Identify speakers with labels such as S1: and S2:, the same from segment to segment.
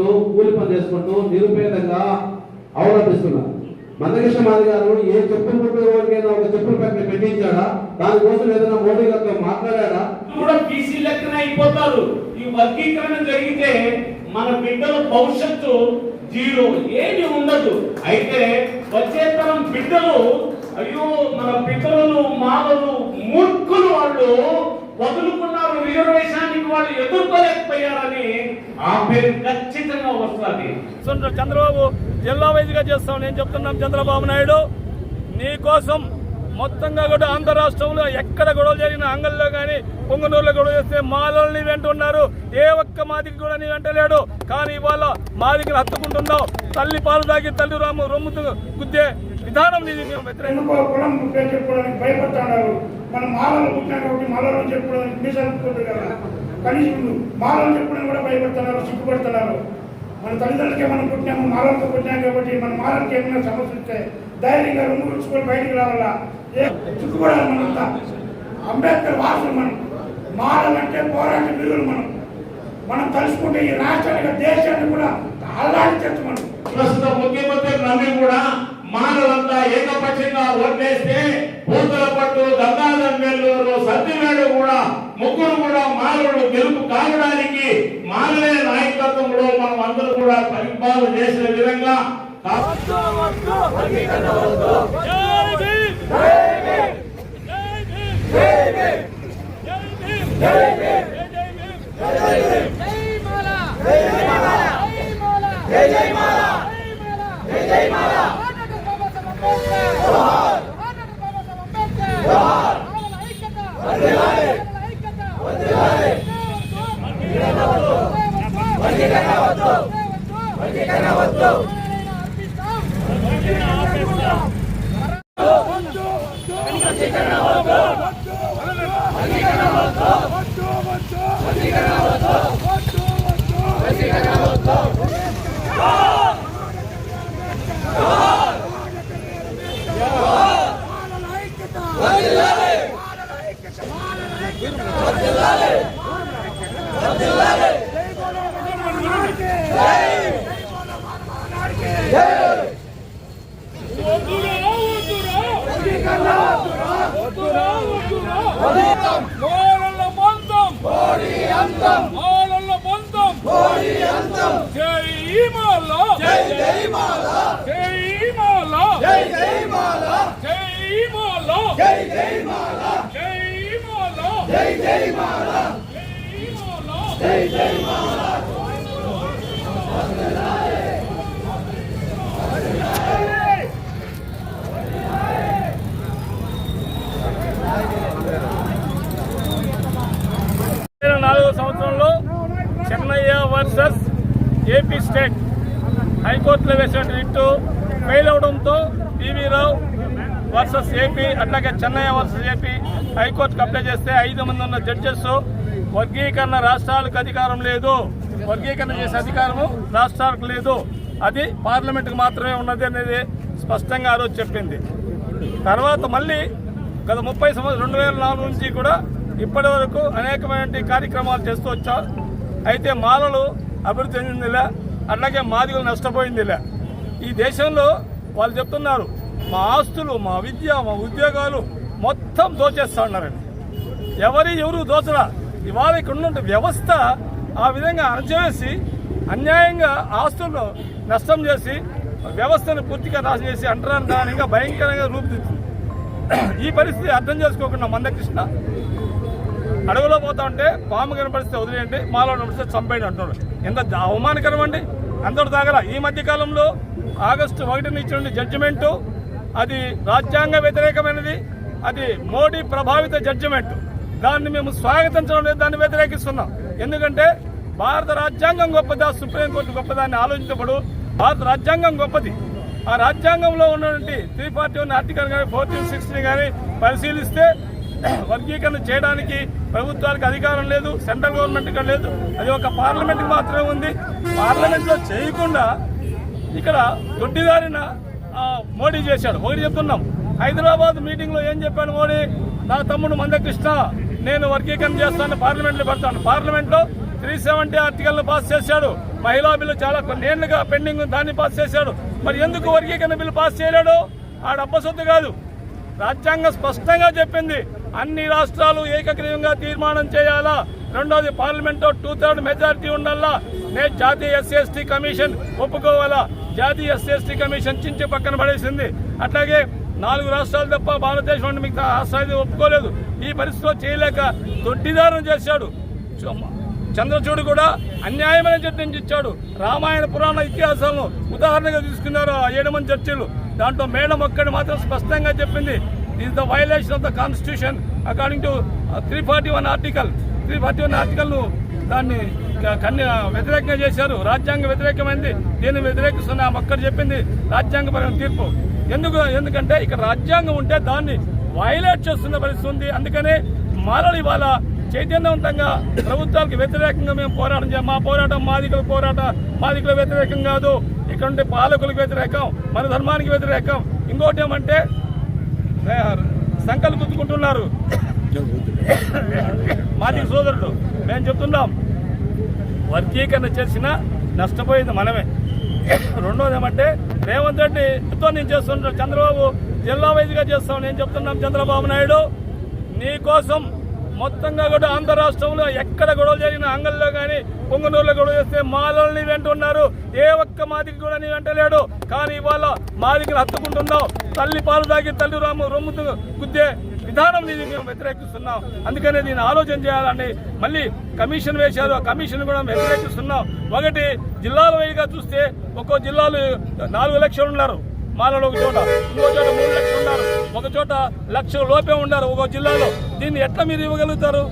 S1: చేసుకుంటూ కూలి పని చేసుకుంటూ నిరుపేదంగా అవలంబిస్తున్నారు. మందకృష్ణ మాది గారు ఏ చెప్పులు కుట్టేవాడికైనా ఒక చెప్పుల ఫ్యాక్టరీ పెట్టించాడా? దానికోసం ఏదైనా మోడీ గారితో మాట్లాడారా
S2: కూడా బీసీ లెక్కన అయిపోతారు. ఈ వర్గీకరణ జరిగితే మన బిడ్డల భవిష్యత్తు జీరో. ఏమి ఉండదు. అయితే వచ్చే తరం బిడ్డలు అయ్యో మన పితరులు మాలలు మూర్ఖులు వాళ్ళు వదులుకున్నారు రిజర్వేషన్కి వాళ్ళు ఎదుర్కోలేకపోయారని ఆ పేరు ఖచ్చితంగా వస్తుంది.
S3: చంద్రబాబు జిల్లా వైద్యుగా చేస్తాం నేను చెప్తున్నాను చంద్రబాబు నాయుడు? నీకోసం మొత్తంగా కూడా ఆంధ్ర రాష్ట్రంలో ఎక్కడ గొడవ జరిగిన అంగల్లో కానీ పొంగనూరులో గొడవ చేస్తే మాలని వెంట ఉన్నారు ఏ ఒక్క మాదికి కూడా నీ వెంట లేడు. కానీ ఇవాళ మాదికి హత్తుకుంటున్నావు. తల్లి పాలు తాగి తల్లి రాము రొమ్ము గుద్దే విధానం
S4: కులం పేరు చెప్పుకోవడానికి భయపడుతున్నారు మనం మాలలు పుట్టినా కాబట్టి మాలలో చెప్పుకోవడానికి మీసాలు కదా. కనీసం మాలలు చెప్పుకోవడానికి కూడా భయపడుతున్నారు సిగ్గుపడుతున్నారు మన తల్లిదండ్రులకే మనం పుట్టినాము మాలలతో పుట్టినాం కాబట్టి మన మాలలకి ఏమైనా సమస్య వస్తే ధైర్యంగా రొమ్ము విడుచుకొని బయటికి రావాలా? ఏ సిగ్గుపడాలి మనంతా అంబేద్కర్ వారసులు మనం. మాలలంటే పోరాట వీరులు మనం. మనం తలుచుకుంటే ఈ రాష్ట్రానికి దేశాన్ని కూడా అల్లాడించచ్చు మనం.
S2: ప్రస్తుత ముఖ్యమంత్రి నమ్మి కూడా మానవులంతా ఏకపక్షంగా ఓట్లేస్తే పూతల పట్టు గంగాధర్ నెల్లూరు సత్యవేడు కూడా ముగ్గురు కూడా మానవుడు గెలుపు కావడానికి మానవే నాయకత్వంలో మనం అందరూ కూడా పరిపాలన చేసిన విధంగా Hey
S3: జై భీమ్ జై భీమ్ జై భీమ్ జై భీమ్ జై భీమ్ మోరళ్ళ బంధం మోరళ్ళ బంధం జై మాల జై జై మాల జై మాల జై జై మాల జై మాల జై జై మాల జై మాల జై జై మాల జై మాల నాలుగో సంవత్సరంలో చెన్నయ్య వర్సెస్ ఏపీ స్టేట్ హైకోర్టులో వేసిన రిట్టు ఫెయిల్ అవడంతో పివి రావు వర్సెస్ ఏపీ అట్లాగే చెన్నై వర్సెస్ ఏపీ హైకోర్టుకు అప్లై చేస్తే ఐదు మంది ఉన్న జడ్జెస్ వర్గీకరణ రాష్ట్రాలకు అధికారం లేదు. వర్గీకరణ చేసే అధికారము రాష్ట్రాలకు లేదు. అది పార్లమెంట్కి మాత్రమే ఉన్నది అనేది స్పష్టంగా ఆ రోజు చెప్పింది. తర్వాత మళ్ళీ గత ముప్పై సంవత్సరం రెండు వేల నాలుగు నుంచి కూడా ఇప్పటి వరకు అనేకమైన కార్యక్రమాలు చేస్తూ వచ్చా అయితే మాలలు అభివృద్ధి చెందిందిలే అట్లాగే మాదిగలు నష్టపోయిందిలే. ఈ దేశంలో వాళ్ళు చెప్తున్నారు మా ఆస్తులు మా విద్య మా ఉద్యోగాలు మొత్తం దోచేస్తా ఉన్నారండి. ఎవరి ఎవరు దోచరా? ఇవాళ ఇక్కడ ఉన్న వ్యవస్థ ఆ విధంగా అణచివేసి అన్యాయంగా ఆస్తులను నష్టం చేసి వ్యవస్థను పూర్తిగా నాశనం చేసి అంటరానిగా భయంకరంగా రూపుదిద్దుతుంది ఈ పరిస్థితి అర్థం చేసుకోకుండా మందకృష్ణ అడవిలో పోతా ఉంటే పాము కనపడిస్తే వదిలేయండి మాలో నడిస్తే చంపేయండి అంటున్నాడు. ఎంత అవమానకరం అండి. అందరు దాగల ఈ మధ్య కాలంలో ఆగస్టు ఒకటి నుంచి జడ్జిమెంటు అది రాజ్యాంగ వ్యతిరేకమైనది అది మోడీ ప్రభావిత జడ్జిమెంట్ దాన్ని మేము స్వాగతించడం లేదు దాన్ని వ్యతిరేకిస్తున్నాం. ఎందుకంటే భారత రాజ్యాంగం గొప్పదా సుప్రీంకోర్టు గొప్పదా అని ఆలోచించబడు భారత రాజ్యాంగం గొప్పది. ఆ రాజ్యాంగంలో ఉన్నటువంటి త్రీ ఫార్టీ వన్ ఆర్టికల్ కానీ ఫోర్టీన్ సిక్స్టీన్ కానీ పరిశీలిస్తే వర్గీకరణ చేయడానికి ప్రభుత్వానికి అధికారం లేదు సెంట్రల్ గవర్నమెంట్ లేదు. అది ఒక పార్లమెంట్కి మాత్రమే ఉంది. పార్లమెంట్లో చేయకుండా ఇక్కడ దొడ్డిదారిన మోడీ చేశాడు. ఒకటి చెప్తున్నాం. హైదరాబాద్ మీటింగ్లో ఏం చెప్పాను మోడీ? నా తమ్ముడు మందకృష్ణ నేను వర్గీకరణ చేస్తాను పార్లమెంట్లో పెడతాను. పార్లమెంట్లో త్రీ సెవెంటీ ఆర్టికల్ పాస్ చేశాడు. మహిళా బిల్లు చాలా కొన్నేళ్ళుగా పెండింగ్ దాన్ని పాస్ చేశాడు. మరి ఎందుకు వర్గీకరణ బిల్లు పాస్ చేయలేడు? ఆ డబ్బ సొత్తు కాదు. రాజ్యాంగం స్పష్టంగా చెప్పింది. అన్ని రాష్ట్రాలు ఏకగ్రీవంగా తీర్మానం చేయాలా? రెండోది పార్లమెంట్ టూ థర్డ్ మెజారిటీ ఉండాలా? నేను జాతీయ ఎస్సీ కమిషన్ ఒప్పుకోవాలా? జాతీయ ఎస్సీ కమిషన్ చించి పక్కన పడేసింది. అట్లాగే నాలుగు రాష్ట్రాలు తప్ప భారతదేశంలో మిగతా రాష్ట్రాలు ఒప్పుకోలేదు. ఈ పరిస్థితిలో చేయలేక దొడ్డిదారం చేశాడు. చంద్రచూడు కూడా అన్యాయమైన జడ్జిని ఇచ్చాడు. రామాయణ పురాణ ఇతిహాసాలను ఉదాహరణగా తీసుకున్నారు ఆ ఏడు మంది చర్చలు దాంట్లో మేడం ఒక్కడి మాత్రం స్పష్టంగా చెప్పింది. Is the violation of the constitution according to three forty one article three forty one ఆర్టికల్ను దాన్ని కన్య వ్యతిరేకంగా చేశారు. రాజ్యాంగ వ్యతిరేకమైంది. దీన్ని వ్యతిరేకిస్తున్న ఒక్కరు ఒక్కటి చెప్పింది రాజ్యాంగపరమైన తీర్పు. ఎందుకు ఎందుకంటే ఇక్కడ రాజ్యాంగం ఉంటే దాన్ని వైలేట్ చేస్తున్న పరిస్థితి ఉంది. అందుకనే మాలలు ఇవాళ చైతన్యవంతంగా ప్రభుత్వాలకు వ్యతిరేకంగా మేము పోరాటం చేయం. మా పోరాటం మాదికల పోరాటం మాదికల వ్యతిరేకం కాదు. ఇక్కడ ఉండే పాలకులకు వ్యతిరేకం మన ధర్మానికి వ్యతిరేకం. ఇంకోటి ఏమంటే సంకలు గుద్దుకుంటున్నారు మాది సోదరుడు మేము చెప్తున్నాం. వర్గీకరణ చేసిన నష్టపోయింది మనమే. రెండోది ఏమంటే రేవంత్ రెడ్డి ఎంతో నేను చేస్తున్నాను చంద్రబాబు జిల్లా వైద్యుగా చేస్తాం నేను చెప్తున్నాం చంద్రబాబు నాయుడు. నీ కోసం మొత్తంగా కూడా ఆంధ్ర రాష్ట్రంలో ఎక్కడ గొడవలు జరిగిన అంగల్లో కానీ పొంగనూరులో గొడవ చేస్తే మాలని వెంటున్నారు. ఏ ఒక్క మాదికి కూడా నీ వెంటలేడు కానీ ఇవాళ మాదికి హత్తుకుంటున్నావు. తల్లి పాలు తాగి తల్లి రాము రొమ్ము గుద్దే విధానం ఇది మేము వ్యతిరేకిస్తున్నాం. అందుకనే దీన్ని ఆలోచన చేయాలని మళ్ళీ కమిషన్ వేశారు. ఆ కమిషన్ కూడా వ్యతిరేకిస్తున్నాం. ఒకటి జిల్లాల వైగా చూస్తే ఒక్కో జిల్లాలు నాలుగు లక్షలు ఉన్నారు. మాలలో ఒక చోట ఇంకో చోట మూడు లక్షలు ఉన్నారు. ఒక చోట లక్ష లోపే ఉన్నారు ఒక జిల్లాలో. దీన్ని ఎట్లా మీరు ఇవ్వగలుగుతారు?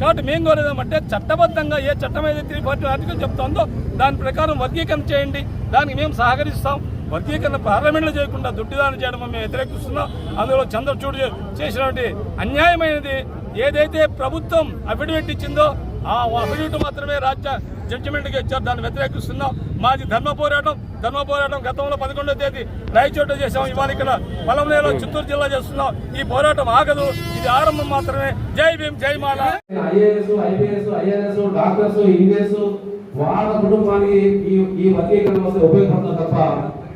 S3: కాబట్టి మేము కోరేదేమంటే చట్టబద్ధంగా ఏ చట్టం అయితే త్రీ ఫార్టీ ఆర్టికల్ చెప్తుందో దాని ప్రకారం వర్గీకరణ చేయండి. దానికి మేము సహకరిస్తాం. వర్గీకరణ పార్లమెంట్లో చేయకుండా దుడ్డిదానం చేయడం మేము వ్యతిరేకిస్తున్నాం. అందులో చంద్రచూడు చేసినటువంటి అన్యాయమైనది ఏదైతే ప్రభుత్వం అఫిడవిట్ ఇచ్చిందో ఆ అఫిడవిట్ మాత్రమే రాజ్య జడ్జిమెంట్గా ఇచ్చారు. దాన్ని వ్యతిరేకిస్తున్నాం. మాది ధర్మ పోరాటం. ధర్మ పోరాటం గతంలో పదకొండో తేదీ రాయచోట చేసాం ఇవాళ ఇక్కడ పొలంలో చిత్తూరు జిల్లా చేస్తున్నాం. ఈ పోరాటం ఆగదు. ఇది ఆరంభం మాత్రమే. జై భీమ్ జై మాల.
S1: వాళ్ళ కుటుంబానికి ఈ ఈ వర్గీకరణ వస్తే ఉపయోగపడుతుంది తప్ప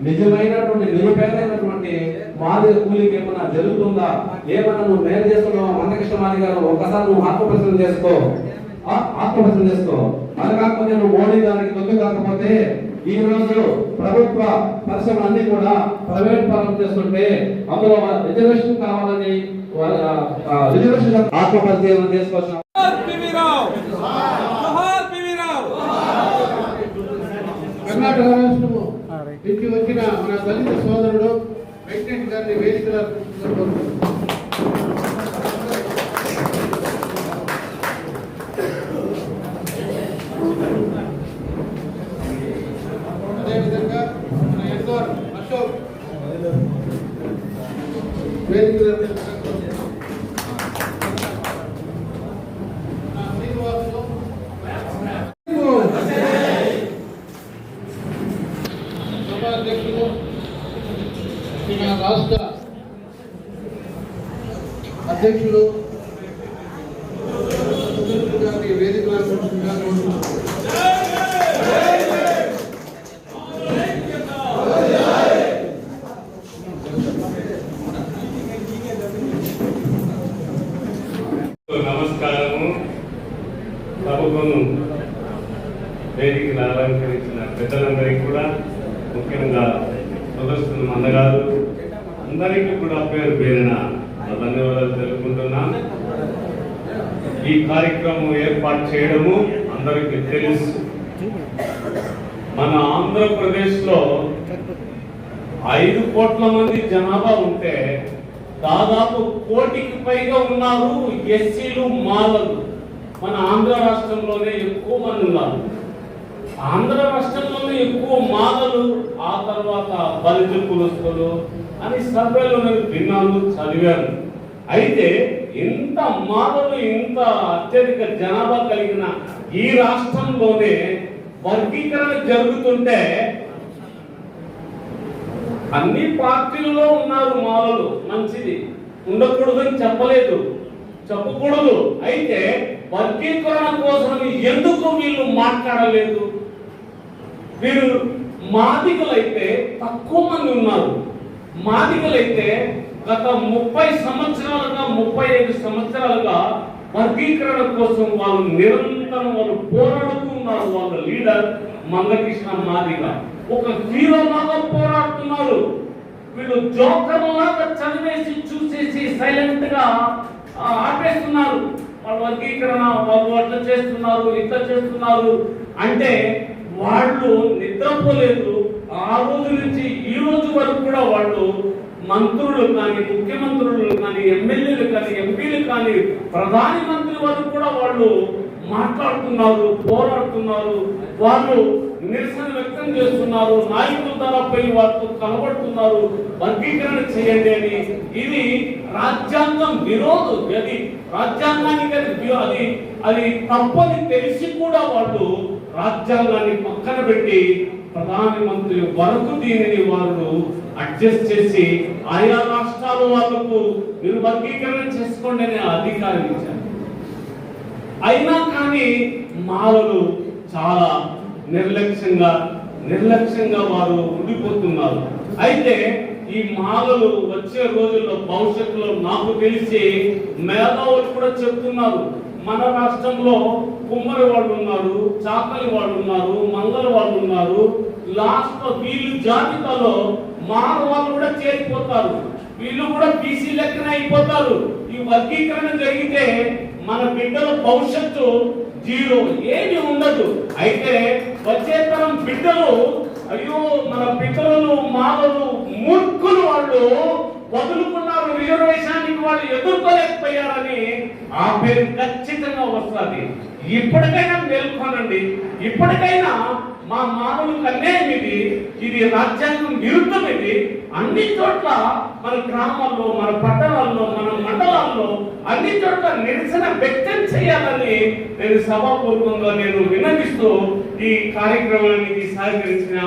S1: నిజమైనటువంటి నిరుపేదైనటువంటి మాది కూలికి ఏమన్నా జరుగుతుందా? ఏమన్నా నువ్వు మేలు చేస్తున్నావా? మందకృష్ణ మాది గారు ఒకసారి నువ్వు ఆత్మప్రశ్న చేసుకో. ఆ- ఆత్మప్రశ్న చేసుకో. అది కాకపోతే నువ్వు మోడీ గారికి దొంగ కాకపోతే ఈ రోజు ప్రభుత్వ పరిశ్రమలు అన్ని కూడా ప్రైవేట్ పరం చేస్తుంటే అందులో రిజర్వేషన్ కావాలని రిజర్వేషన్ ఆత్మపరిశీలన చేసుకోవాల్సిన
S5: కర్ణాటక రాష్ట్రము నుంచి వచ్చిన మన దళిత సోదరుడు వెంకటేష్ గారిని వేదిక అధ్యక్షులు సుధీర్ గారిని వేదిక అలంకరించగా కోరుతున్నాను.
S6: నమస్కారము సభకును వేదికను అలంకరించిన పెద్దలందరికీ కూడా ముఖ్యంగా సదస్సులు అన్నగారు అందరికీ కూడా పేరు పేరిన నా ధన్యవాదాలు తెలుపుకుంటున్నాం ఈ కార్యక్రమం ఏర్పాటు చేయడము అందరికీ తెలుసు మన ఆంధ్రప్రదేశ్లో ఐదు కోట్ల మంది జనాభా ఉంటే దాదాపు కోటికి పైగా ఉన్నారు ఎస్సీలు మాలలు. మన ఆంధ్ర రాష్ట్రంలోనే ఎక్కువ మంది ఉన్నారు. ఆంధ్ర రాష్ట్రంలోనే ఎక్కువ మాలలు ఆ తర్వాత బలిత కులస్తులు అని సర్వేలో నేను విన్నాను చదివాను అయితే ఇంత మాలలు ఇంత అత్యధిక జనాభా కలిగిన ఈ రాష్ట్రంలోనే వర్గీకరణ జరుగుతుంటే అన్ని పార్టీలలో ఉన్నారు మాలలు. మంచిది. ఉండకూడదని చెప్పలేదు. చెప్పకూడదు. అయితే వర్గీకరణ కోసం ఎందుకు వీళ్ళు మాట్లాడలేదు? వీరు మాదిగలైతే తక్కువ మంది ఉన్నారు. మాదిగలైతే గత ముప్పై సంవత్సరాలుగా ముప్పై ఐదు సంవత్సరాలుగా వర్గీకరణ కోసం వాళ్ళు నిరంతరం వాళ్ళు పోరాడుతూ ఉన్నారు వాళ్ళ లీడర్ మందకృష్ణ మాదిగ. ఒక హీరో లాగా పోరాడుతున్నారు. వీళ్ళు జోకర్ లాగా చదివేసి చూసేసి సైలెంట్గా ఆపేస్తున్నారు. వాళ్ళ వర్గీకరణ వాళ్ళు అట్లా చేస్తున్నారు ఇట్లా చేస్తున్నారు. అంటే వాళ్ళు నిద్రపోలేదు. ఆ రోజు నుంచి ఈ రోజు వరకు కూడా వాళ్ళు మంత్రులు కానీ ముఖ్యమంత్రులు కానీ ఎమ్మెల్యేలు కానీ ఎంపీలు కానీ ప్రధాని మంత్రి వరకు కూడా వాళ్ళు మాట్లాడుతున్నారు పోరాడుతున్నారు వాళ్ళు నిరసన వ్యక్తం చేస్తున్నారు నాయకుల ధరపై వారితో కనబడుతున్నారు వర్గీకరణ చేయండి అని. ఇది రాజ్యాంగం విరోధం అది రాజ్యాంగానికి అది అది అది తప్పని తెలిసి కూడా వాళ్ళు రాజ్యాంగాన్ని పక్కన పెట్టి ప్రధానమంత్రి వరకు దీనిని వాళ్ళు అడ్జస్ట్ చేసి ఆయా రాష్ట్రాల వాళ్ళకు మీరు వర్గీకరణ చేసుకోండి అనే అధికారం ఇచ్చారు. అయినా కానీ మాలలు చాలా నిర్లక్ష్యంగా నిర్లక్ష్యంగా వారు ఉండిపోతున్నారు. అయితే ఈ మాలలు వచ్చే రోజుల్లో భవిష్యత్తులో నాకు తెలిసి మేధావులు కూడా చెప్తున్నారు. మన రాష్ట్రంలో కుమ్మరి వాళ్ళు ఉన్నారు చాకలి వాళ్ళు ఉన్నారు మంగళ వాళ్ళు ఉన్నారు. లాస్ట్ వీళ్ళు జాబితాలో మాల వాళ్ళు కూడా చేరిపోతారు. వీళ్ళు కూడా బీసీ లెక్కన అయిపోతారు. ఈ వర్గీకరణ జరిగితే మన బిడ్డల భవిష్యత్తు జీరో. ఏమి ఉండదు. అయితే వచ్చే తరం బిడ్డలు అయ్యో మన పితరులు మామలు మూర్ఖులు వాళ్ళు వదులుకున్నారు. రిజర్వేషన్కి వాళ్ళు ఎదుర్కోలేకపోయారని ఆ పేరు ఖచ్చితంగా వస్తుంది. ఇప్పటికైనా మేల్కొనండి. ఇప్పటికైనా మా మానవులు అన్యాయం ఇది ఇది రాజ్యాంగం విరుద్ధం ఇది. అన్ని చోట్ల మన గ్రామాల్లో మన పట్టణాల్లో మన మండలాల్లో అన్ని చోట్ల నిరసన వ్యక్తం చేయాలని నేను సభాపూర్వకంగా నేను విన్నవిస్తూ ఈ కార్యక్రమానికి సహకరించిన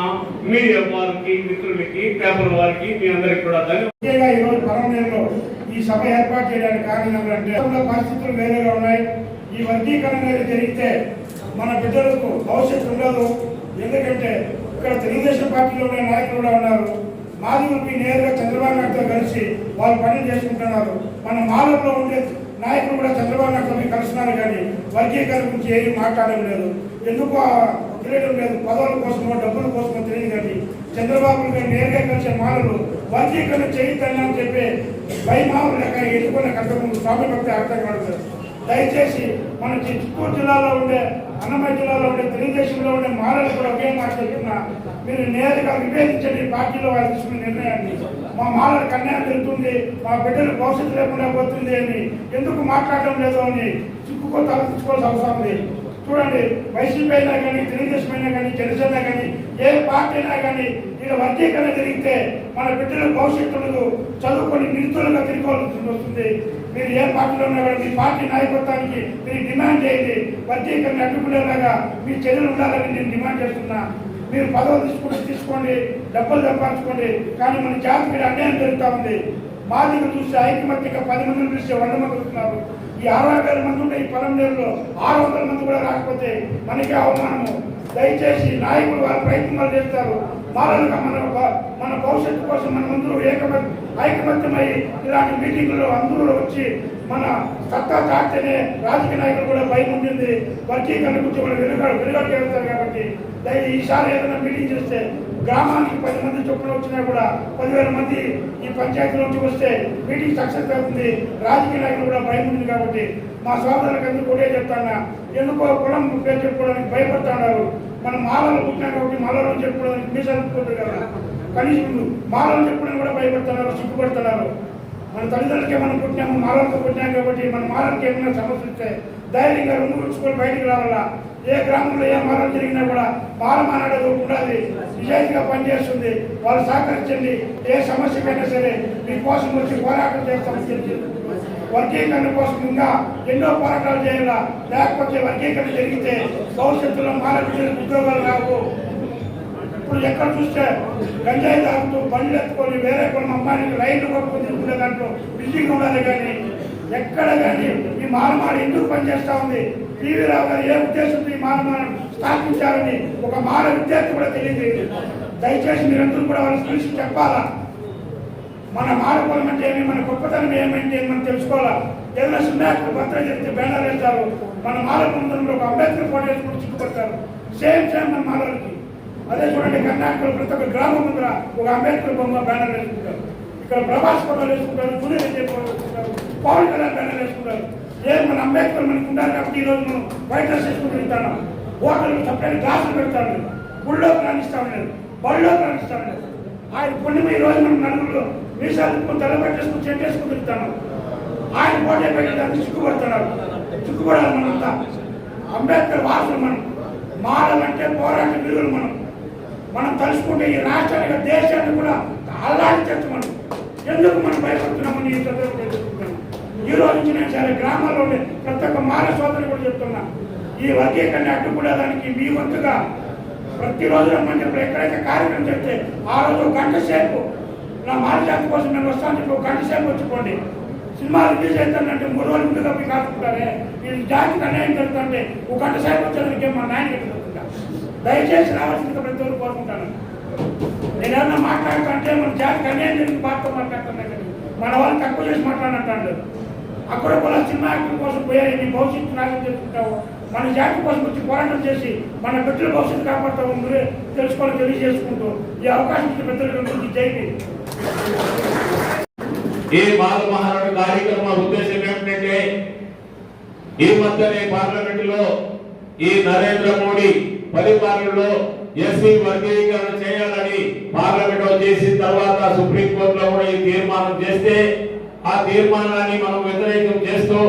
S6: మీడియా వారికి మిత్రులకి పేపర్ వారికి మీ అందరికి కూడా ధన్యవాదాలు.
S4: ఈ సభ ఏర్పాటు చేయడానికి కారణం ఏంటంటే పరిస్థితులు వేరేగా ఉన్నాయి. ఈ వర్గీకరణ జరిగితే మన బిడ్డలకు భవిష్యత్తు ఉండదు. ఎందుకంటే ఇక్కడ తెలుగుదేశం పార్టీలో ఉన్న నాయకులు కూడా ఉన్నారు. మాదిగులకి నేరుగా చంద్రబాబు నాయుడుతో కలిసి వాళ్ళు పనులు చేసుకుంటున్నారు. మన మాలంలో ఉండే నాయకులు కూడా చంద్రబాబు నాయుడుతో కలుస్తున్నారు కానీ వర్గీకరణ గురించి ఏమీ మాట్లాడడం లేదు. ఎందుకో తెలియడం లేదు? పదవుల కోసమో డబ్బుల కోసమో తెలియదు కానీ చంద్రబాబు గారు నేరుగా కలిసే మాలలు వర్గీకరణ చేయొద్దని చెప్పి భయమావులు లెక్క ఎన్నుకున్న కట్టముందు స్వామి భక్తి అర్థం కాదు దయచేసి మన చిత్తూరు జిల్లాలో ఉండే అన్నమయ్య జిల్లాలో ఉండే తెలుగుదేశంలో ఉండే మాలలు కూడా ఒకే మాట చెప్తున్నా. మీరు నేరుగా విభేదించండి పార్టీలో వారు తీసుకున్న నిర్ణయాన్ని. మా మాలలకు అన్యాయం జరుగుతుంది మా బిడ్డలు భవిష్యత్తు లేకుండా పోతుంది అని ఎందుకు మాట్లాడడం లేదు అని చిక్కుకో తలదించుకోవాల్సిన అవసరం ఉంది. చూడండి వైసీపీ అయినా కానీ తెలుగుదేశం అయినా కానీ జనసేన కానీ ఏ పార్టీ అయినా కానీ ఇక్కడ వర్గీకరణ జరిగితే మన బిడ్డల భవిష్యత్తు ఉండదు చదువుకొని నిరుతులుగా తిరుగుకోవాల్సి వస్తుంది. మీరు ఏ పార్టీలో ఉన్నా కూడా మీ పార్టీ నాయకత్వానికి మీరు డిమాండ్ చేయండి. వర్గీకరణ అడ్డుకునేలాగా మీ చర్యలు ఉండాలని నేను డిమాండ్ చేస్తున్నా. మీరు పదవులు తీసుకుంటే తీసుకోండి డబ్బులు సంపాదించుకోండి. కానీ మన జాతికి అన్యాయం జరుగుతూ ఉంది. మాదిగా చూస్తే ఐకమత్యంగా పది మందిని చూస్తే వంద మంది వస్తున్నారు. ఈ అరవై వేల మంది ఉంటే ఈ పన్నెండేళ్ళలో ఆరు వందల మంది కూడా రాకపోతే మనకే అవమానము. దయచేసి నాయకులు వారి ప్రయత్నాలు చేస్తారు. మారలుగా మన భ- మన భవిష్యత్తు కోసం మన అందరూ ఏకమ ఐకమత్యమై ఇలాంటి మీటింగ్లో అందరూ వచ్చి మన సత్తా చాటితేనే రాజకీయ నాయకులు కూడా భయం ఉంటుంది వర్గీకరణ గురించి కూడా వెలుగా వెలుగడి చేస్తారు కాబట్టి దయ ఈసారి ఏదైనా మీటింగ్ చేస్తే గ్రామానికి పది మంది చొప్పున వచ్చినా కూడా పదివేల మంది ఈ పంచాయతీ నుంచి వస్తే మీటింగ్ సక్సెస్ అవుతుంది. రాజకీయ నాయకులు కూడా భయం ఉంది కాబట్టి మా సోదరులకు అందరూ కూడా చెప్తాను ఎందుకో కులం పేరు చెప్పుకోవడానికి భయపడుతున్నారు. మనం మాలలు పుట్టినా కాబట్టి మాలలో చెప్పుకోవడానికి మీసలుకుంటారు కదా. కనీసం మాలలు చెప్పుకోవడం కూడా భయపడుతున్నారు సిగ్గుపడుతున్నారు. మన తల్లిదండ్రులకే మనం పుట్టినాము మాలలతో పుట్టినాం కాబట్టి మన మాలలకి ఏమైనా సమస్య వస్తే ధైర్యంగా రెండు రుచుకొని బయటికి రావాలా? ఏ గ్రామంలో ఏ మాలం జరిగినా కూడా మాలం అనేది ఉండాలి నిజాయితీగా పనిచేస్తుంది. వాళ్ళు సహకరించండి. ఏ సమస్యకైనా సరే మీకోసం వచ్చి పోరాటం చేస్తామని తెలియదు వర్గీకరణ కోసం ఇంకా ఎన్నో పోరాటాలు చేయాలా? లేకపోతే వర్గీకరణ జరిగితే భవిష్యత్తులో మాల బిడ్డలకు ఉద్యోగాలు రావు. ఇప్పుడు ఎక్కడ చూస్తే గంజాయి తాగుతూ బండ్లు ఎత్తుకొని వేరే కొన్ని అమ్మాయికి రైళ్ళు కొట్టుకొని తిరుగుకునే దాంట్లో ఉండాలి కానీ ఎక్కడ కానీ ఈ మానమాడ ఎందుకు పనిచేస్తా ఉంది? టీవీ రావు గారు ఏ ఉద్దేశంతో ఈ మానమాడ స్థాపించాలని ఒక మాల విద్యార్థి కూడా తెలియదు. దయచేసి మీరందరూ కూడా వాళ్ళకి చూసి చెప్పాలా? మన మారుకోవడం అంటే ఏమి? మన గొప్పతనం ఏమంటే మనం తెలుసుకోవాలా? ఏదైనా సున్నాకులు భద్ర చెప్తే బ్యానర్ వేస్తారు. మన మాలకుందంలో ఒక అంబేద్కర్ ఫోటో వేసుకుని చిక్కుపడతారు. సేమ్ సేమ్ మన మాలకి అదే చూడండి కర్ణాటకలో ప్రతి ఒక్క గ్రామం ముందర ఒక అంబేద్కర్ బొమ్మ బ్యానర్ వేసుకుంటారు. ఇక్కడ ప్రభాస్ ఫోటోలు వేసుకుంటారు సునీల్ రెడ్డి ఫోటో వేసుకుంటారు పవన్ కళ్యాణ్ బ్యానర్ వేసుకుంటారు. లేదు మన అంబేద్కర్ మనకు ఉండాలి కాబట్టి ఈరోజు మనం వైట్ డ్రెస్ వేసుకుని తింటాను హోటల్ సపరేట్ గ్లాసులు పెడతాను గుళ్ళో ప్రాణిస్తాం లేదు బళ్ళో ప్రాణిస్తాం లేదు ఆయన పుణ్యం ఈ రోజు మనం నలుగురు మీసాలు తలపెట్టేసుకుని చెట్టేసుకుని తిరుగుతాను ఆయన పోటీ పెట్టడానికి చిక్కుపడుతున్నారు చిక్కుపడాలి మనంతా. అంబేద్కర్ వాసులు మనం. మారాలంటే పోరాట విలువలు మనం. మనం తలుచుకుంటే ఈ రాష్ట్రానికి దేశాన్ని కూడా అల్లాడించచ్చు మనం. ఎందుకు మనం భయపడుతున్నామని ఈ సందర్భంగా ఈ రోజు నుంచి నేను చాలా గ్రామాల్లో ప్రతి ఒక్క మాల సోదరులు కూడా చెప్తున్నా. ఈ వర్గీకరణ అడ్డుకూడదానికి మీ వంతుగా ప్రతిరోజు రమ్మని చెప్పి ఎక్కడైతే కార్యక్రమం చెప్తే ఆ రోజు ఒక గంట సేపు. నా మాట జాతి కోసం నేను వస్తాను చెప్పి ఒక గంట సేపు వచ్చిపోండి సినిమా రిలీజ్ అవుతానంటే మూడు రోజులు ముందుగా మీకు కాకుంటారే ఇది జాతికి అన్యాయం జరుగుతుంటే ఒక గంట సేపు వచ్చేదానికి మా నాయన చెప్తుంటా దయచేసి రావాల్సిందిగా ప్రతి ఒక్కరు కోరుకుంటాను నేనేమన్నా మాట్లాడుతుంటే మన జాతికి అన్యాయం జరిగిన బాధతో మాట్లాడుతున్నాను కానీ మన వాళ్ళు తక్కువ చేసి మాట్లాడంటాడు అక్కడ కూడా సినిమా యాక్టర్ కోసం పోయాయి నీ భవిష్యత్తు నాశనం చేసుకుంటావు. మన జాతి కోసం వచ్చి పోరాటం చేసి మన బిడ్డల భవిష్యత్తు కాపాడుతావు మీరే తెలుసుకొని తెలియజేసుకుంటూ ఈ అవకాశం ఇచ్చిన పెద్దల గురించి
S2: ఈ బాల మహారాడు కార్యక్రమ ఉద్దేశం ఏమిటంటే ఈ మధ్యనే పార్లమెంట్లో ఈ నరేంద్ర మోడీ పరిపాలనలో ఎస్సీ వర్గీకరణ చేయాలని పార్లమెంట్లో చేసిన తర్వాత సుప్రీం కోర్టులో కూడా ఈ తీర్మానం చేస్తే ఆ తీర్మానాన్ని మనం వ్యతిరేకం చేస్తూ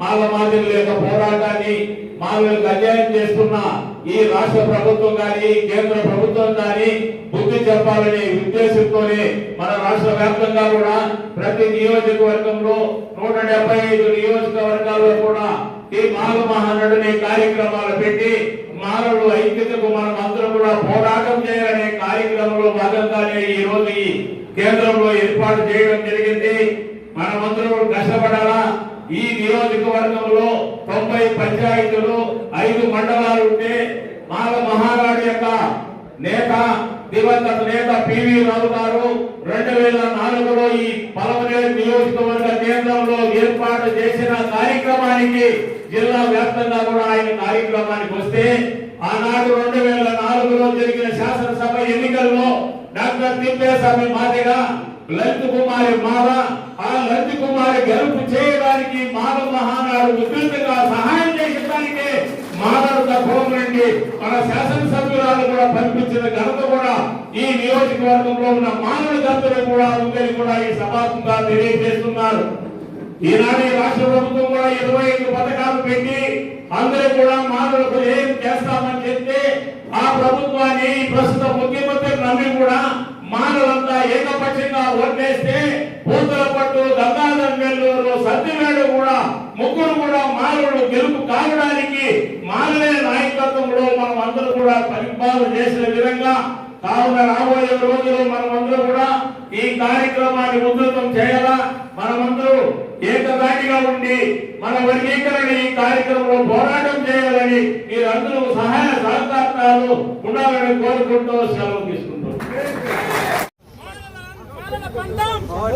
S2: మాల మాదిరి లేక పోరాటాన్ని మాలకు అన్యాయం చేస్తున్న ఈ రాష్ట్ర ప్రభుత్వం కానీ కేంద్ర ప్రభుత్వం కానీ బుద్ధి చెప్పాలనే ఉద్దేశంతోనే మన రాష్ట్ర వ్యాప్తంగా కూడా ప్రతి నియోజకవర్గంలో నూట డెబ్బై ఐదు నియోజకవర్గాల్లో కూడా ఈ మాల మహానడునే కార్యక్రమాలు పెట్టి మానవులు ఐక్యతకు మనం అందరం కూడా పోరాటం చేయాలనే కార్యక్రమంలో భాగంగానే ఈ రోజు ఈ కేంద్రంలో ఏర్పాటు చేయడం జరిగింది. మనమందరం కష్టపడాలా? ఈ నియోజకవర్గంలో తొంభై పంచాయతీలు ఐదు మండలాలు ఉంటే మాల మహారాణి యొక్క నేత దివంగత నేత పివి రావు గారు రెండు వేల నాలుగులో ఈ పలమనేరు నియోజకవర్గ కేంద్రంలో ఏర్పాటు చేసిన కార్యక్రమానికి జిల్లా వ్యాప్తంగా కూడా ఆయన కార్యక్రమానికి వస్తే ఆనాడు రెండు వేల నాలుగులో జరిగిన శాసనసభ ఎన్నికల్లో డాక్టర్ తిప్పేస్వామి మాదిగా లలిత్ కుమారి మాల ఆ లలిత్ కుమారి గెలుపు చేయడానికి మానవ మహానాడు విస్తృతంగా సహాయం చేయడానికే మానవ తత్వం నుండి మన శాసనసభ్యురాలు కూడా పంపించిన ఘనత కూడా ఈ నియోజకవర్గంలో ఉన్న మానవ దంతులు కూడా ఉందని కూడా ఈ సభాముఖంగా తెలియజేస్తున్నారు. ఈనాడు ఈ రాష్ట్ర ప్రభుత్వం కూడా ఇరవై ఐదు పథకాలు పెట్టి అందరూ కూడా మానవులకు ఏం చేస్తామని చెప్తే ఆ ప్రభుత్వాన్ని ప్రస్తుత ముఖ్యమంత్రి నమ్మి కూడా మానవంతా ఏకపక్షంగా ఓట్లేస్తే పూతల పట్టు గంగాధర్ నెల్లూరు సత్యవేడు కూడా ముగ్గురు కూడా మానవుడు గెలుపు కావడానికి మానవే నాయకత్వంలో మనం అందరూ కూడా పరిపాలన చేసిన విధంగా కావున రాబోయే రోజులు మనమందరూ కూడా ఈ కార్యక్రమాన్ని ఉధృతం చేయాలా? మనమందరూ ఏకదాటిగా ఉండి మన వర్గీకరణ ఈ కార్యక్రమంలో పోరాటం చేయాలని మీరందరూ సహాయ సహకారాలు ఉండాలని కోరుకుంటూ సెలవు
S1: మన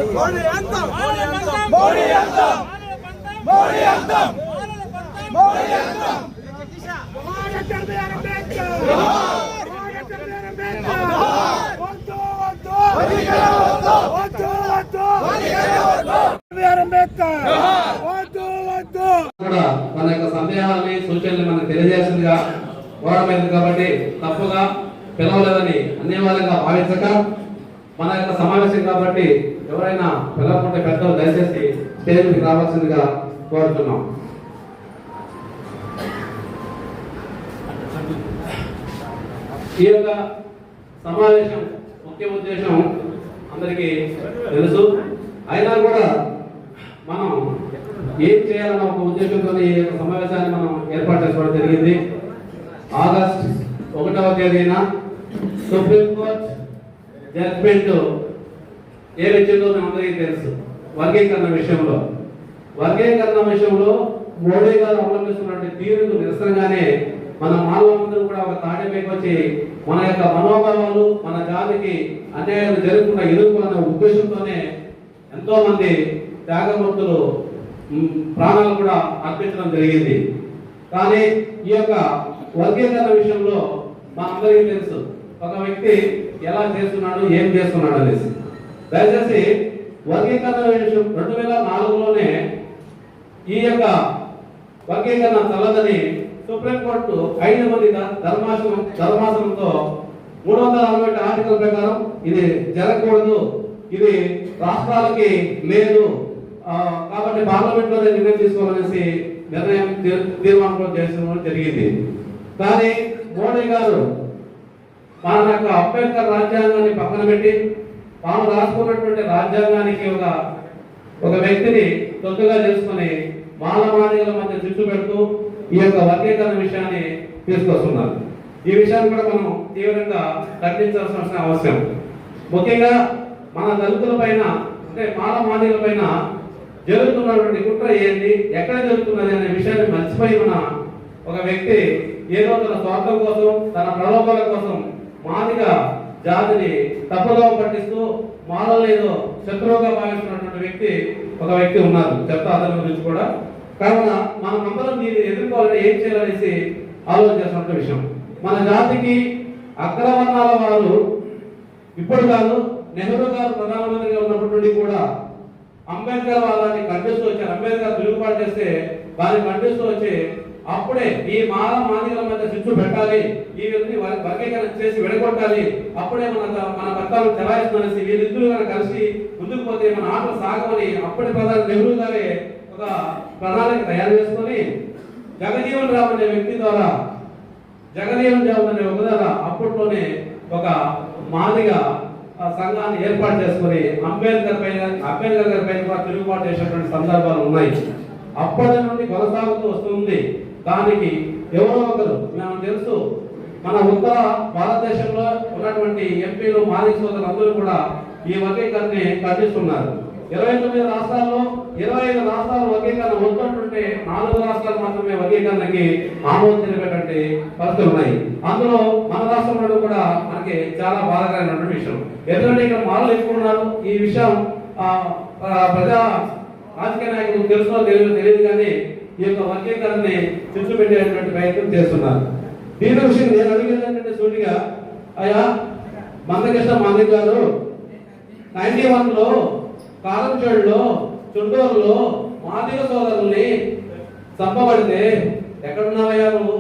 S1: యొక్క సందేహాలని సూచనలు మనకు తెలియజేసిందిగా కోరమైంది కాబట్టి తప్పుగా పిలవలేదని అన్యవాదంగా భావించక మన యొక్క సమావేశం కాబట్టి ఎవరైనా పిలవకుంటే పెద్దలు దయచేసి స్టేజ్కి రావాల్సిందిగా కోరుతున్నాం. ఈ యొక్క సమావేశం ముఖ్య ఉద్దేశం అందరికీ తెలుసు. అయినా కూడా మనం ఏం చేయాలన్న ఒక ఉద్దేశంతో ఈ యొక్క సమావేశాన్ని మనం ఏర్పాటు చేసుకోవడం జరిగింది. ఆగస్ట్ ఒకటవ తేదీన సుప్రీంకోర్టు జడ్జ్మెంట్ ఏమిచ్చిందో మనందరికీ తెలుసు. వర్గీకరణ విషయంలో. వర్గీకరణ విషయంలో మోడీ గారు అవలంబిస్తున్నటువంటి తీరుకు నిరసనగానే మన మానవులందరూ కూడా ఒక తాటిపైకి వచ్చి మన యొక్క మనోభావాలు మన జాతికి అన్యాయాలు జరుగుతున్న ఎదుర్కొన్న ఉద్దేశంతోనే ఎంతో మంది త్యాగమూర్తులు ప్రాణాలు కూడా అర్పించడం జరిగింది. కానీ ఈ యొక్క వర్గీకరణ విషయంలో మనందరికీ తెలుసు. ఒక వ్యక్తి ఎలా చేస్తున్నాడు ఏం చేస్తున్నాడు అనేసి. దయచేసి వర్గీకరణ విషయం రెండు వేల నాలుగులోనే ఈ యొక్క వర్గీకరణ చల్లదని సుప్రీంకోర్టు ఐదు మంది ధర్మాసనం ధర్మాసనంతో మూడు వందల అరవై ఒకటి ఆర్టికల్ ప్రకారం ఇది జరగకూడదు. ఇది రాష్ట్రాలకి లేదు. కాబట్టి పార్లమెంట్లో నిర్ణయం తీసుకోవాలనేసి నిర్ణయం తీర్మానం కూడా చేసిన జరిగింది. కానీ మోడీ గారు మన యొక్క అంబేద్కర్ రాజ్యాంగాన్ని పక్కన పెట్టి తాను రాసుకున్నటువంటి రాజ్యాంగానికి ఒక ఒక వ్యక్తిని తొత్తుగా చేసుకుని మాదిగల మధ్య చిచ్చు పెడుతూ ఈ యొక్క వర్గీకరణ విషయాన్ని తీసుకొస్తున్నారు. ఈ విషయాన్ని కూడా మనం తీవ్రంగా ఖండించాల్సిన అవసరం. ముఖ్యంగా మన దళితుల పైన అంటే మానవాళిల పైన జరుగుతున్నటువంటి కుట్ర ఏంటి ఎక్కడ జరుగుతున్నది అనే విషయాన్ని మర్చిపోయి మన ఒక వ్యక్తి ఏదో తన స్వార్థం కోసం తన ప్రలోభాల కోసం మాదిగా జాతిని తప్పదోవ పట్టిస్తూ మాలో లేదో శత్రువుగా భావిస్తున్నటువంటి వ్యక్తి ఒక వ్యక్తి ఉన్నారు. చెప్తా అతని గురించి కూడా. కావున మనం అందరం దీన్ని ఎదుర్కోవాలని ఏం చేయాలనేసి ఆలోచించాల్సిన విషయం. మన జాతికి అగ్రవర్ణాల వారు ఇప్పుడు కాదు నెహ్రూ గారు ప్రధానమంత్రిగా ఉన్నప్పటి నుండి కూడా అంబేద్కర్ వాళ్ళని ఖండిస్తూ వచ్చారు. అంబేద్కర్ తిరుగుబాటు చేస్తే దాన్ని ఖండిస్తూ వచ్చి అప్పుడే ఈ మాల మాదిగల మధ్య చిచ్చు పెట్టాలి. ఈ వ్యక్తిని వర్గీకరణ చేసి విడగొట్టాలి. అప్పుడే మన మన భర్తలు చెలాయిస్తుందనేసి వీళ్ళిద్దరు కనుక కలిసి ముందుకు పోతే మన ఆటలు సాగమని అప్పటి ప్రధాని నెహ్రూ గారే ఒక ప్రణాళిక తయారు చేసుకొని జగజీవన్ రావు అనే వ్యక్తి ద్వారా జగజీవన్ రావు అనే ఒక ద్వారా అప్పట్లోనే ఒక మాదిగ సంఘాన్ని ఏర్పాటు చేసుకుని అంబేద్కర్ పైన అంబేద్కర్ గారి పైన కూడా తిరుగుబాటు చేసినటువంటి సందర్భాలు ఉన్నాయి. అప్పటి నుండి కొనసాగుతూ వస్తుంది దానికి ఎవరో ఒకరు మేము తెలుసు మన ఉత్తర భారతదేశంలో ఉన్నటువంటి ఎంపీలు మాజీ సోదరులు అందరూ కూడా ఈ వర్గీకరణని ఖండిస్తున్నారు. ఇరవై తొమ్మిది రాష్ట్రాల్లో ఇరవై ఐదు రాష్ట్రాలు వర్గీకరణ వస్తుంటుంటే నాలుగు రాష్ట్రాలు మాత్రమే వర్గీకరణకి ఆమోదం తెలిపేటువంటి పరిస్థితులు ఉన్నాయి. అందులో మన రాష్ట్రంలో కూడా మనకి చాలా బాధకరమైనటువంటి విషయం. ఎందుకంటే ఇక్కడ మాలలు ఎక్కువ ఉన్నారు. ఈ విషయం ప్రజా రాజకీయ నాయకులు తెలుసులో తెలియదు తెలియదు కానీ ఈ యొక్క వర్గీకరణని చిచ్చు పెట్టేటువంటి ప్రయత్నం చేస్తున్నారు. దీని విషయం నేను అడిగేది ఏంటంటే సూటిగా అయ్యా మందకృష్ణ మాదిక్ గారు నైన్టీ వన్లో కారంచేడులో చుండూరులో మాదిగ సోదరుల్ని చంపబడితే ఎక్కడున్నావయ్యా నువ్వు?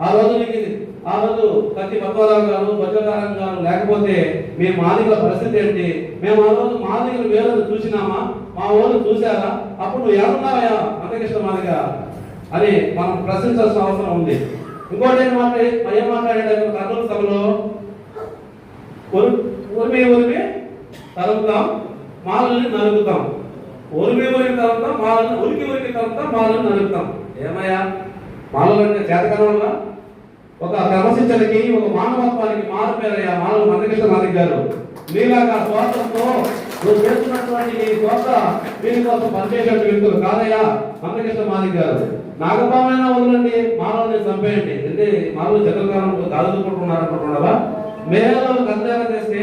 S1: ఆ రోజు నీకు ఆ రోజు కత్తి పద్మరావు గారు భద్రకారం గారు లేకపోతే మీ మాదిగల పరిస్థితి ఏంటి? మేము ఆ రోజు మాదిగలు వేరే చూసినామా? మా వాళ్ళు చూసారా అప్పుడు నువ్వు ఎవరున్నావయ్యా అంతకృష్ణ మాదిగ? అని మనం ప్రశ్నించాల్సిన అవసరం ఉంది. ఇంకోటి ఏం మాట్లాడి ఏం మాట్లాడాడు కర్నూలు సభలో? ఉరిమి ఉరిమి తరుముతాం మాలని నలుగుతాం ఉరిమి ఉరికి తరుముతాం మాలని ఉరికి ఉరికి తరుముతాం మాలని నలుగుతాం ఏమయ్యా? మాలలు అంటే చేతకనంలా ఒక క్రమశిక్షణకి ఒక మానవత్వానికి మారు పేరయ్యా మానవ మందకృష్ణ మాదిక్ గారు. నీలాగా స్వార్థంతో నువ్వు చేస్తున్నటువంటి నీ స్వార్థ దీని కోసం పనిచేసే వ్యక్తులు కాదయ్యా. మందకృష్ణ మాదిక్ గారు. నాగపామైనా వదలండి మానవుని చంపేయండి. అంటే మానవులు చంద్రకాలం దాదుకుంటున్నారు అనుకుంటున్నావా మేఘాలను కళ్యాణం చేస్తే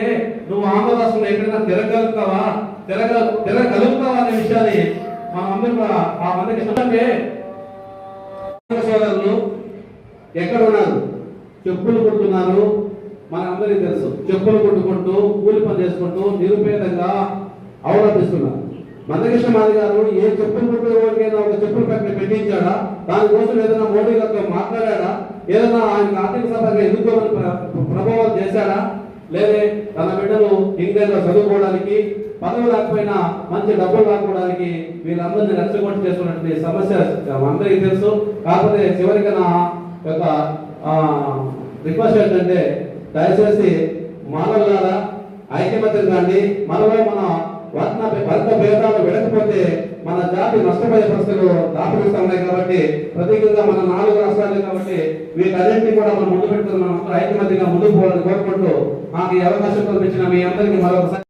S1: నువ్వు ఆంధ్ర ఎక్కడైనా తిరగలుగుతావా? తిరగ తిరగలుగుతావా అనే విషయాన్ని మా అందరూ ఆ మందికి అంటే సోదరులు ఎక్కడ ఉన్నారు చెప్పులు కొడుతున్నారు. మన అందరికీ తెలుసు. చెప్పులు కొట్టుకుంటూ కూలి పని చేసుకుంటూ నిరుపేదంగా అవలంబిస్తున్నారు. మందకృష్ణ మాది గారు ఏ చెప్పులు కొట్టుకోవడానికైనా ఒక చెప్పులు ఫ్యాక్టరీ పెట్టించాడా? దానికోసం ఏదైనా మోడీ గారితో మాట్లాడా ఏదైనా ఆయన ఆర్థిక సభగా ఎదుర్కోవాలని ప్రభావం చేశాడా? లేదే తన బిడ్డలు ఇంగ్లాండ్ చదువుకోవడానికి పదవి రాకపోయినా మంచి డబ్బులు రాకపోవడానికి వీళ్ళందరినీ రెచ్చగొట్టి చేసుకున్నటువంటి సమస్య అందరికీ తెలుసు. కాకపోతే చివరిగా నా యొక్క రిక్వెస్ట్ ఏంటంటే దయచేసి మానవులారా ఐక్యమత్యం కాండి మనలో మన వర్ణ వర్గ భేదాలు వెళ్ళకపోతే మన జాతి నష్టపోయే పరిస్థితులు దాపరిస్తా ఉన్నాయి కాబట్టి ప్రత్యేకంగా మన నాలుగు రాష్ట్రాలే కాబట్టి వీటన్నింటినీ కూడా మనం ముందు పెట్టుకుని మనం ఐక్యమత్యంగా ముందుకు పోవాలని కోరుకుంటూ మాకు ఈ అవకాశం కల్పించిన మీ అందరికీ మరొకసారి.